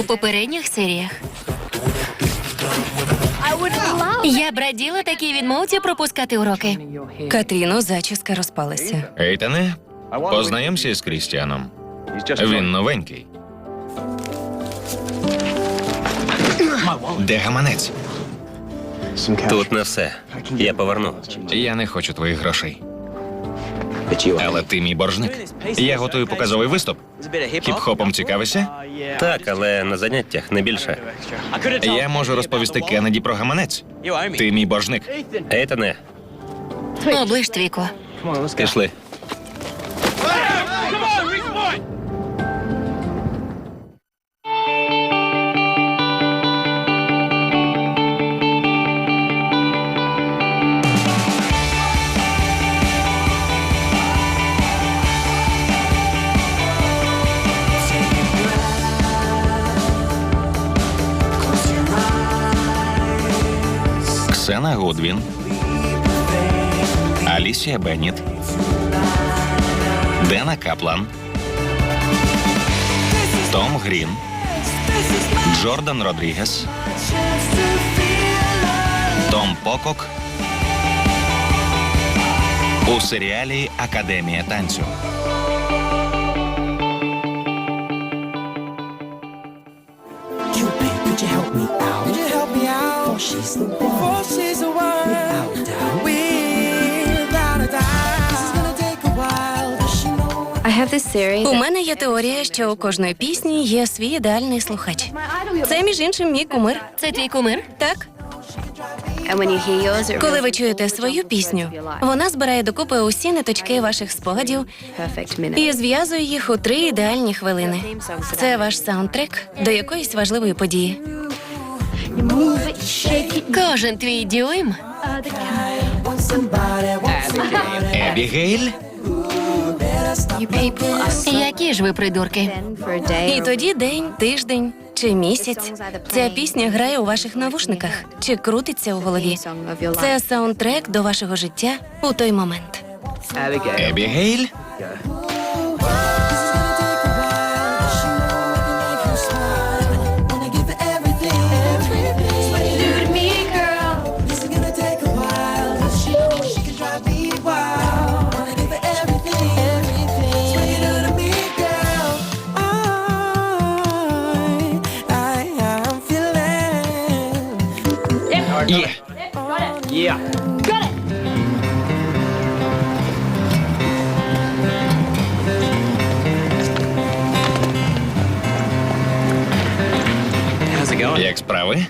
У попередніх серіях. Я б раділа такій відмовці пропускати уроки. Катріно, зачіска розпалася. Ейтане, познайомся з Крістіаном. Він новенький. Де гаманець? Тут не все. Я поверну. Я не хочу твоїх грошей. Але ти мій боржник. Я готую показовий виступ. Хіп-хопом цікавишся? Так, але на заняттях не більше. Я можу розповісти Кеннеді про гаманець. Ти мій боржник. Ейтане, Оближ твіко. пішли. Алісія Бенніт. Дена Каплан. Том Грін. Джордан Родрігес. Том Покок. У серіалі Академія танцю. Could you help me out? Could you help me out? For she's the one. For she's У мене є теорія, що у кожної пісні є свій ідеальний слухач. Це між іншим мій кумир. Це твій кумир? Так, коли ви чуєте свою пісню, вона збирає докупи усі ниточки ваших спогадів і зв'язує їх у три ідеальні хвилини. Це ваш саундтрек до якоїсь важливої події. Кожен твій дюйм. Ебігейль? Які ж ви придурки? І тоді день, тиждень чи місяць ця пісня грає у ваших навушниках чи крутиться у голові. Це саундтрек до вашого життя у той момент. Ебігейль? Як справи?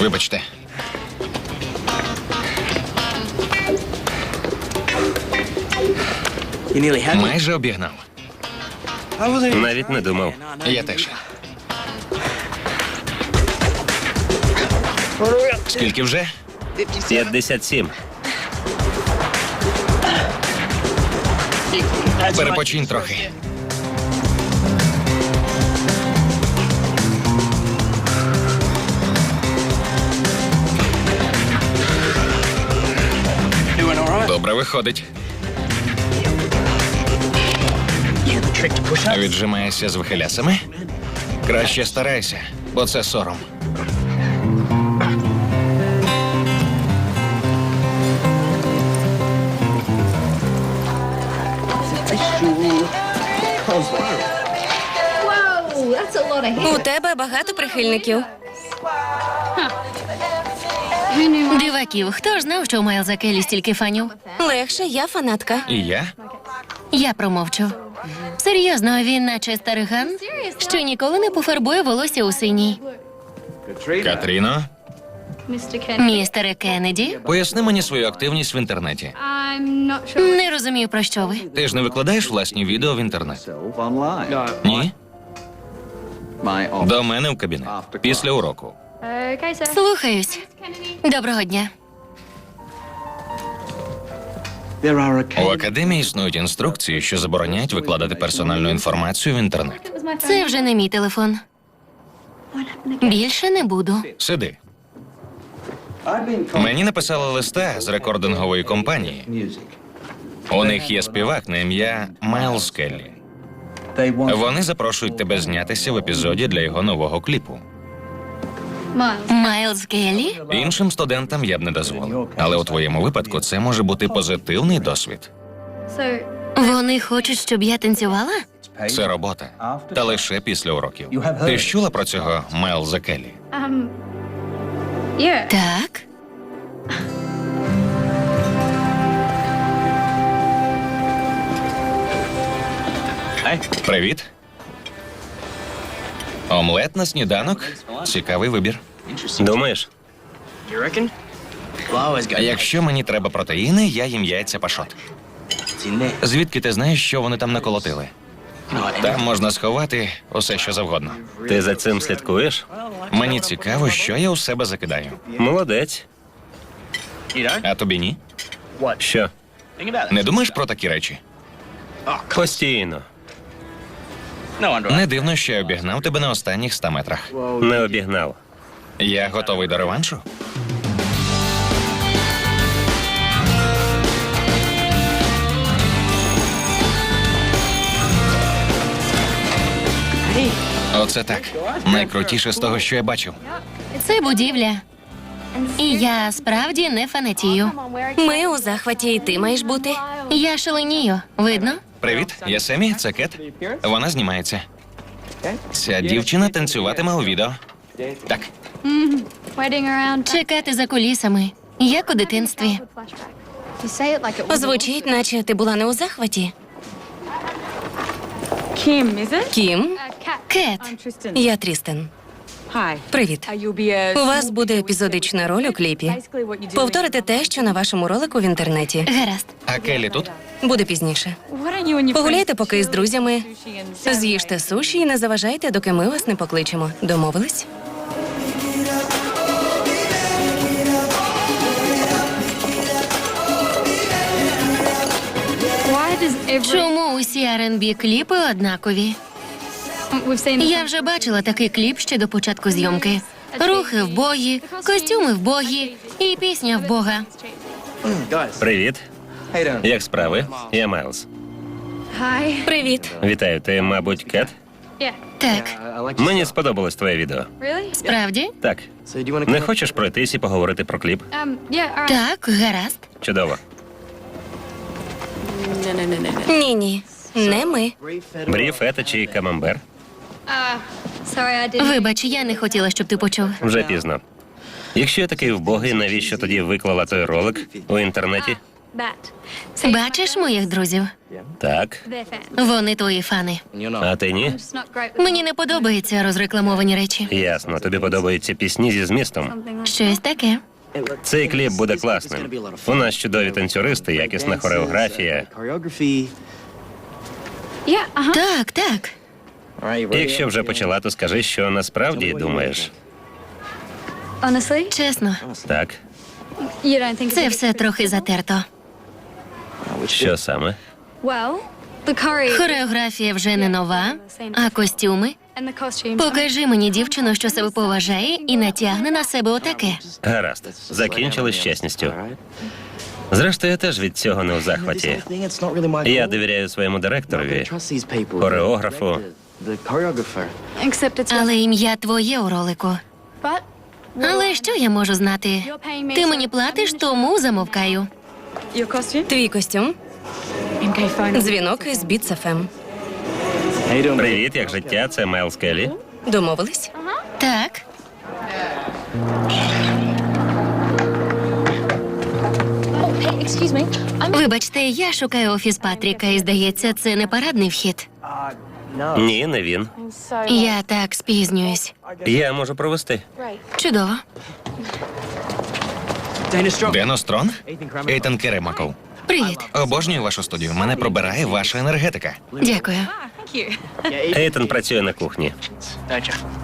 Вибачте. Майже обігнав. Навіть не думав. Я теж. Скільки вже? 57. Перепочинь трохи. Добре виходить. Віджимаєшся з вихилясами? Краще старайся, бо це сором. У тебе багато прихильників. Диваків, хто ж знав, що у Майлза Келлі стільки фанів? Легше, я фанатка. І я? Я промовчу. Серйозно, він наче стариган, що ніколи не пофарбує волосся у синій. Катріно, Містере Кеннеді, поясни мені свою активність в інтернеті. не розумію, про що ви. Ти ж не викладаєш власні відео в інтернет? Ні? До мене в кабінет. Після уроку. Слухаюсь. Доброго дня. У академії існують інструкції, що забороняють викладати персональну інформацію в інтернет. Це вже не мій телефон. Більше не буду. Сиди. Мені написали листа з рекордингової компанії. У них є співак на ім'я Майлз Келлі. Вони запрошують тебе знятися в епізоді для його нового кліпу. Майлз Келлі? Іншим студентам я б не дозволив. Але у твоєму випадку це може бути позитивний досвід. Вони хочуть, щоб я танцювала? Це робота. Та лише після уроків. Ти ж чула про цього Майлза Келлі? Так. Привіт. Омлет на сніданок. Цікавий вибір. Думаєш? А якщо мені треба протеїни, я їм яйця пашот. Звідки ти знаєш, що вони там наколотили? Там можна сховати усе, що завгодно. Ти за цим слідкуєш? Мені цікаво, що я у себе закидаю. Молодець. А тобі ні? Що? Не думаєш про такі речі? Постійно. Не дивно, що я обігнав тебе на останніх 100 метрах. Не обігнав. Я готовий до реваншу. Оце так. Найкрутіше з того, що я бачив. Це будівля. І я справді не фанатію. Ми у захваті, і ти маєш бути. Я шаленію. Видно? Привіт, я Семі, це Кет. Вона знімається. Ця дівчина танцюватиме у відео. Так, Чекати за кулісами. Як у дитинстві. Звучить, наче ти була не у захваті. Kim. Кім, Кет. Я Трістен. Hi. Привіт. У вас буде епізодична роль у кліпі. Повторите те, що на вашому ролику в інтернеті. Гаразд. а Келлі тут? Буде пізніше. Погуляйте поки з друзями. З'їжте суші і не заважайте, доки ми вас не покличемо. Домовились? Чому усі R&B кліпи однакові? Я вже бачила такий кліп ще до початку зйомки. Рухи вбогі, костюми вбогі і пісня вбога. Привіт. Як справи? Я Майлз. Привіт. Вітаю, ти, мабуть, Кет? Так, Мені сподобалось твоє відео. Справді? Так. Не хочеш пройтись і поговорити про кліп? Um. Так, гаразд. Чудово. Ні, ні. Не ми. Брі, фета чи камамбер? Вибач, я не хотіла, щоб ти почув. Вже пізно. Якщо я такий вбогий, навіщо тоді виклала той ролик у інтернеті? Бачиш моїх друзів? Так. Вони твої фани. А ти ні? Мені не подобаються розрекламовані речі. Ясно, тобі подобаються пісні зі змістом. Щось таке. Цей кліп буде класним. У нас чудові танцюристи, якісна хореографія. Uh-huh. Так, так. Якщо вже почала, то скажи, що насправді думаєш. Чесно, Так. це все трохи затерто. Що саме? Well, the choreo Хореографія вже не нова, а костюми. Покажи мені дівчину, що себе поважає, і натягне на себе отаке. Гаразд, закінчили з чесністю. Зрештою, я теж від цього не у захваті. Я довіряю своєму директорові, хореографу. Except it's... Але ім'я твоє у ролику. Але що я можу знати? Ти мені платиш, тому замовкаю. Твій костюм. Дзвінок із Біт.ФМ. Привіт, як життя? Це Майлз Келлі. Домовились? Так, Excuse me. I'm... вибачте, я шукаю офіс Патріка, і здається, це не парадний вхід. Ні, не він. Я так спізнююсь. Я можу провести. Чудово. Дено Строн? Ейтан Керемаков. Привіт. Обожнюю вашу студію. Мене пробирає ваша енергетика. Дякую. Ейтон працює на кухні.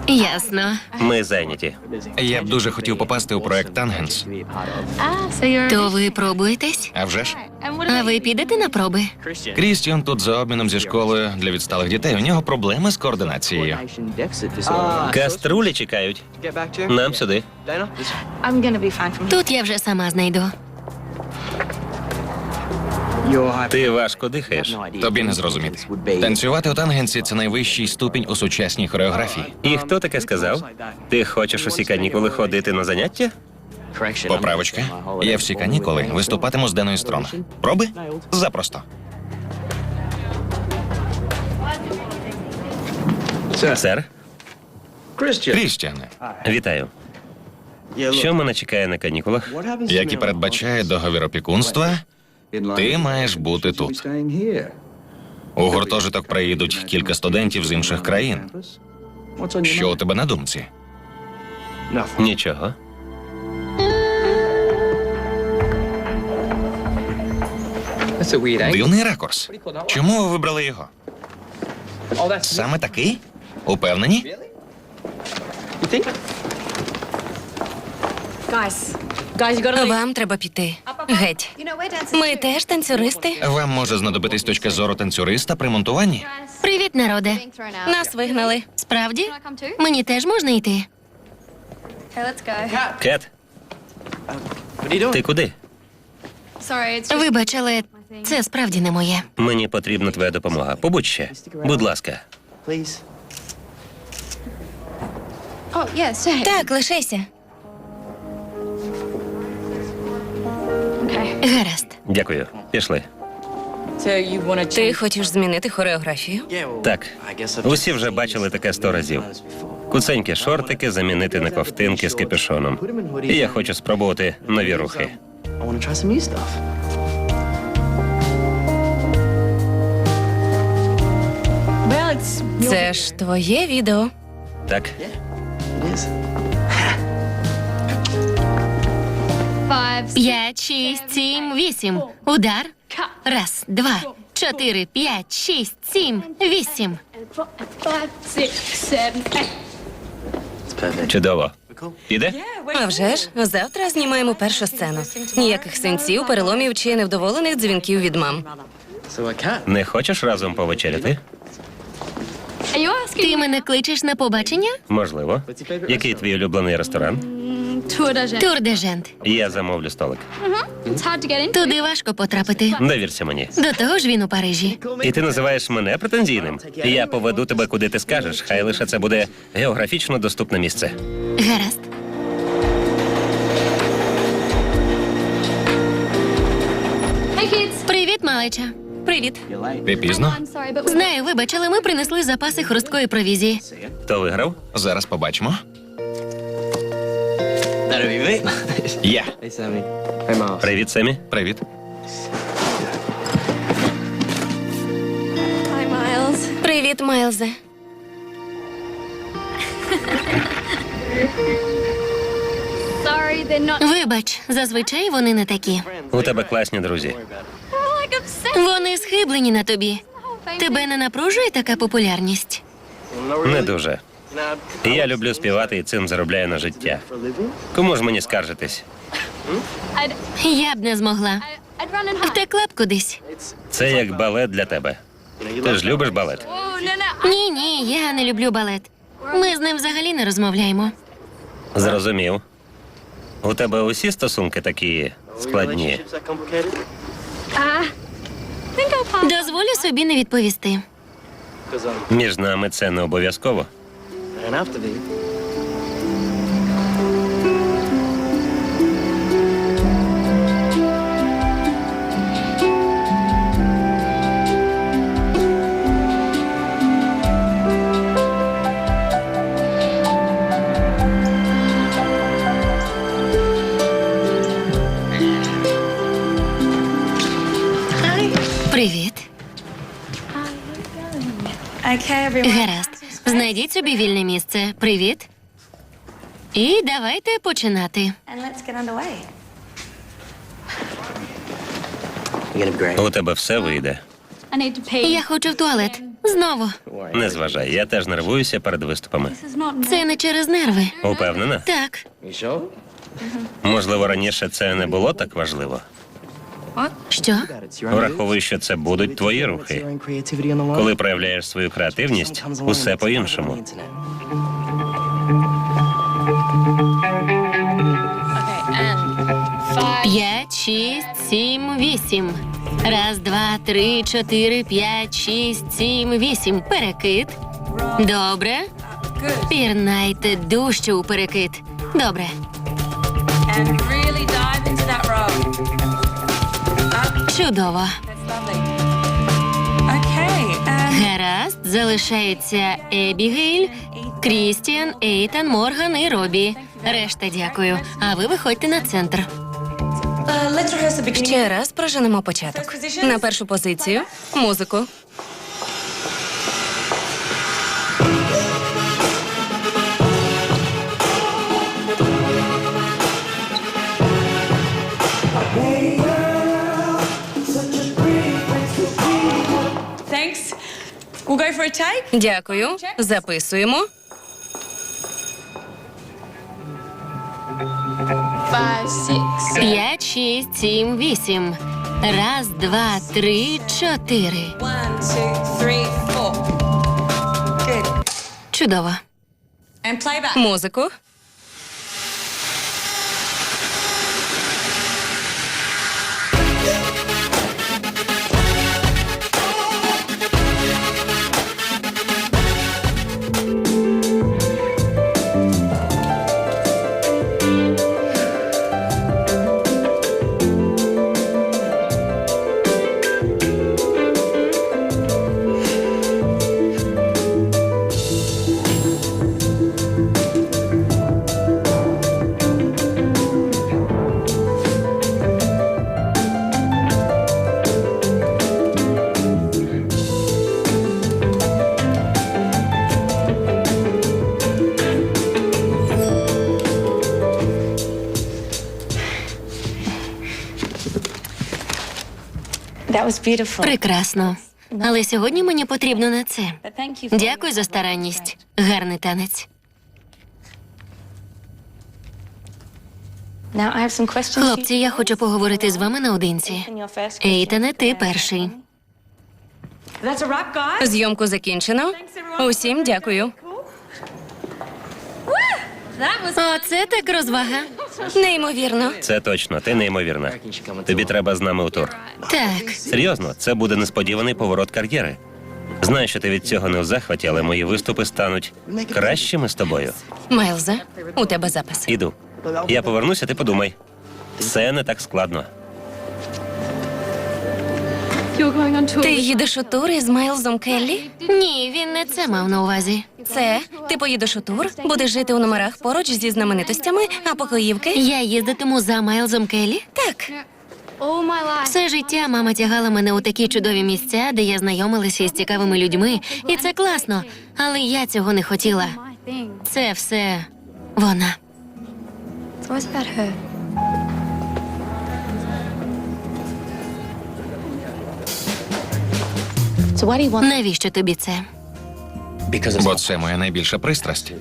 Ясно. Ми зайняті. Я б дуже хотів попасти у проект Тангенс. То ви пробуєтесь? А вже ж? А ви підете на проби? Крістіан тут за обміном зі школою для відсталих дітей. У нього проблеми з координацією. Каструлі чекають. Нам сюди. Тут я вже сама знайду. Ти важко дихаєш. Тобі не зрозуміти. Танцювати у тангенсі це найвищий ступінь у сучасній хореографії. І хто таке сказав? Ти хочеш усі канікули ходити на заняття? Поправочка. Я всі канікули виступатиму з Деною Стронг. Проби? Запросто. Сер, Крістіане, вітаю. Що мене чекає на канікулах? як і передбачає договір опікунства, ти маєш бути тут. У гуртожиток приїдуть кілька студентів з інших країн. Що у тебе на думці? Нічого. Дивний ракурс. Чому ви вибрали його? Саме такий? Упевнені? Вам треба піти. Геть. Ми теж танцюристи. Вам може знадобитись точка зору танцюриста при монтуванні? Привіт, народе. Нас вигнали. Справді? Мені теж можна йти. Кет, ти куди? Вибач, але це справді не моє. Мені потрібна твоя допомога. Побудь ще. Будь ласка. Oh. Так, лишайся. Гаразд. Дякую. Пішли. Ти хочеш змінити хореографію? Так, усі вже бачили таке сто разів. Куценькі шортики замінити на ковтинки з капюшоном. І я хочу спробувати нові рухи. Це ж твоє відео. Так, П'ять, шість, сім, вісім. Удар. Раз, два, чотири, п'ять, шість, сім, вісім. Чудово. Піде? А вже ж, завтра знімаємо першу сцену. Ніяких синців, переломів чи невдоволених дзвінків від мам. Не хочеш разом повечеряти? Ти мене кличеш на побачення? Можливо. Який твій улюблений ресторан? Тур де жент. Я замовлю столик. Туди важко потрапити. Довірся мені. До того ж він у Парижі. І ти називаєш мене претензійним. Я поведу тебе куди ти скажеш. Хай лише це буде географічно доступне місце. Гаразд. Привіт, малеча. Привіт. Ти пізно? Знаю, вибач, але ми принесли запаси хрусткої провізії. Хто виграв? Зараз побачимо. Я. Привіт, Семі. Привіт. Hi, Miles. Привіт, Майлзе. Вибач, зазвичай вони не такі. У тебе класні друзі. Вони схиблені на тобі. Тебе не напружує така популярність? Не дуже. Я люблю співати і цим заробляю на життя. Кому ж мені скаржитись? Я б не змогла. Втекла б кудись. Це як балет для тебе. Ти ж любиш балет? Ні, ні, я не люблю балет. Ми з ним взагалі не розмовляємо. Зрозумів. У тебе усі стосунки такі складні. Дозволю собі не відповісти. Між нами це не обов'язково. Привіт. Okay, everyone. Гаразд. Знайдіть собі вільне місце. Привіт. І давайте починати. У тебе все вийде. Я хочу в туалет. Знову. Не зважай, я теж нервуюся перед виступами. Це не через нерви. Упевнена? Так. Можливо, раніше це не було так важливо. Що? Враховуй, що це будуть твої рухи. Коли проявляєш свою креативність, усе по-іншому. П'ять, шість, сім, вісім. Раз, два, три, чотири, п'ять, шість, сім, вісім. Перекид. Добре. Пірнайте дужче у перекид. Добре. Чудово. Гаразд, залишається Ебігейль, Крістіан, Ейтан, Морган і Робі. Решта дякую. А ви виходьте на центр. Ще раз проженемо початок. На першу позицію музику. Дякую. Записуємо. П'ять, шість, сім, вісім. Раз, два, три, чотири. Чудово. Музику. Прекрасно. Але сьогодні мені потрібно на це. Дякую за старанність. Гарний танець. Now I have some questions. Хлопці, я хочу поговорити з вами наодинці. Ейтане, ти перший. That's a wrap, guys. Зйомку закінчено. Усім дякую. Оце так розвага. Неймовірно. Це точно, ти неймовірна. Тобі треба з нами у тур. Так. Серйозно, це буде несподіваний поворот кар'єри. Знаю, що ти від цього не в захваті, але мої виступи стануть кращими з тобою. Майлза, у тебе запис. Іду. Я повернуся, ти подумай. Все не так складно. Ти їдеш у тур із Майлзом Келлі? Ні, він не це мав на увазі. Це ти поїдеш у тур, будеш жити у номерах поруч зі знаменитостями, а покоївки? Я їздитиму за Майлзом Келлі? Так. All my life. Все життя мама тягала мене у такі чудові місця, де я знайомилася із цікавими людьми, і це класно. Але я цього не хотіла. Це все вона. Навіщо тобі це? Бо це моя найбільша пристрасть.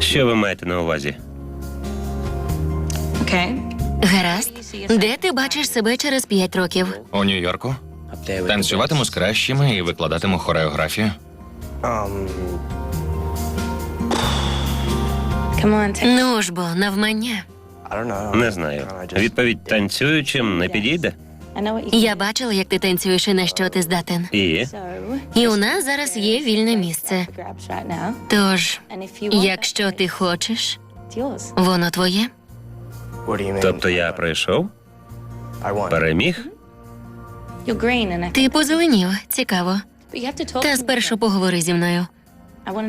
Що ви маєте на увазі? Okay. Гаразд. Де ти бачиш себе через п'ять років? У Нью-Йорку танцюватиму з кращими і викладатиму хореографію. Come Ну ж бо, навмання. Не знаю. Відповідь танцюючим не підійде. I know what you Я бачила, як ти танцюєш і на що ти здатен. І І у нас зараз є вільне місце. Тож, якщо ти хочеш, воно твоє. тобто я прийшов, переміг. I Ти позеленів, цікаво. Та спершу поговори зі мною.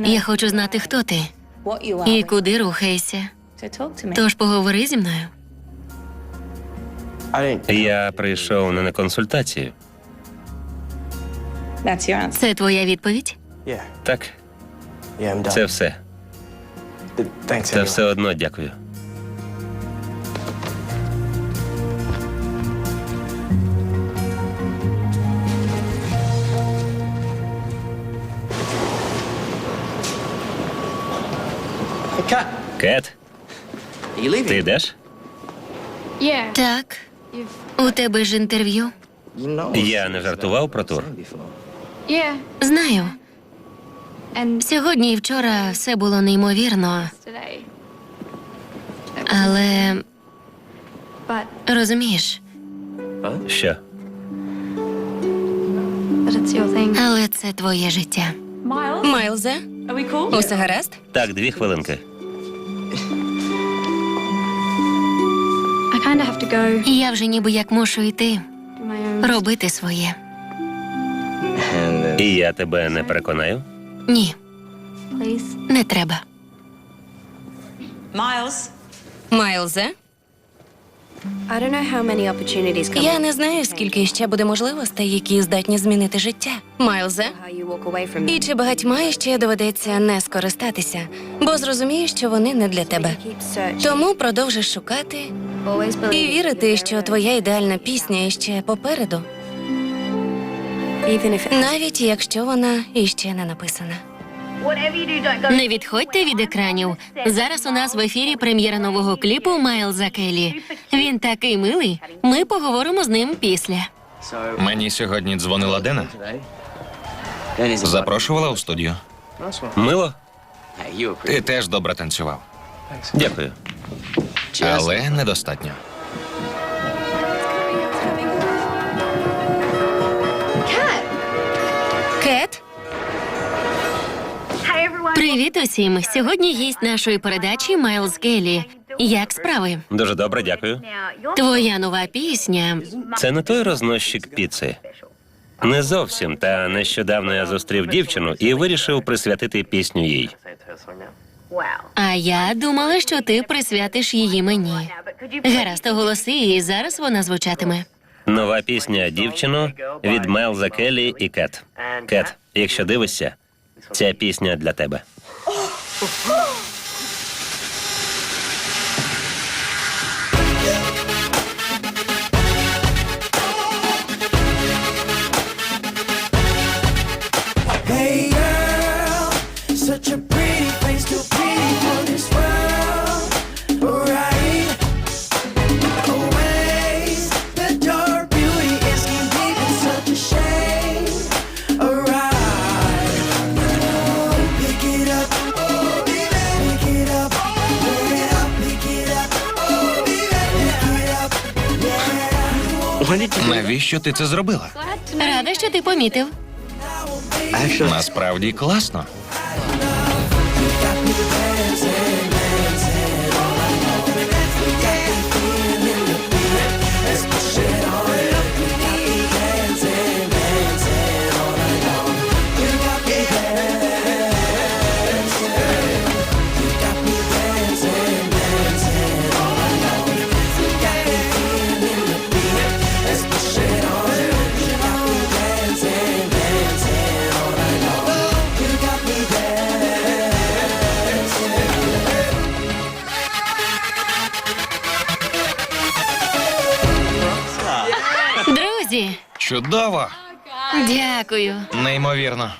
Я хочу знати, хто ти what you are. і куди рухаєшся. Тож поговори зі мною. Я прийшов не на консультацію. Це твоя відповідь? Так. Це все. Та все одно дякую. Кет, ти йдеш? Так у тебе ж інтерв'ю. Я не жартував про тур. Знаю. Сьогодні і вчора все було неймовірно, але розумієш, Що? але це твоє життя. Майлзе, усе гаразд? Так, дві хвилинки. І Я вже ніби як мушу йти, do my own. робити своє. І я тебе не переконаю. Ні, не треба. Miles, Майлзе, I don't know how many opportunities come я не знаю, скільки ще буде можливостей, які здатні змінити життя. Майлзе, і чи багатьма ще доведеться не скористатися, бо зрозумієш, що вони не для тебе. Тому продовжиш шукати і вірити, що твоя ідеальна пісня ще попереду, even if it навіть якщо вона іще не написана. Не відходьте від екранів. Зараз у нас в ефірі прем'єра нового кліпу Майлза Келлі. Він такий милий. Ми поговоримо з ним після. Мені сьогодні дзвонила Дена. Запрошувала у студію. Мило? Ти теж добре танцював, Дякую. Але недостатньо. Кет, Привіт усім! Сьогодні гість нашої передачі Майлз Келлі. Як справи? Дуже добре, дякую. Твоя нова пісня. Це не той рознощик піци. Не зовсім. Та нещодавно я зустрів дівчину і вирішив присвятити пісню їй. А я думала, що ти присвятиш її мені. Гаразд, оголоси, і зараз вона звучатиме. Нова пісня дівчино від Мелза Келлі і Кет. Кет, якщо дивишся, ця пісня для тебе. Навіщо ти це зробила? Рада, що ти помітив. Насправді класно. Чудово! дякую. Неймовірно.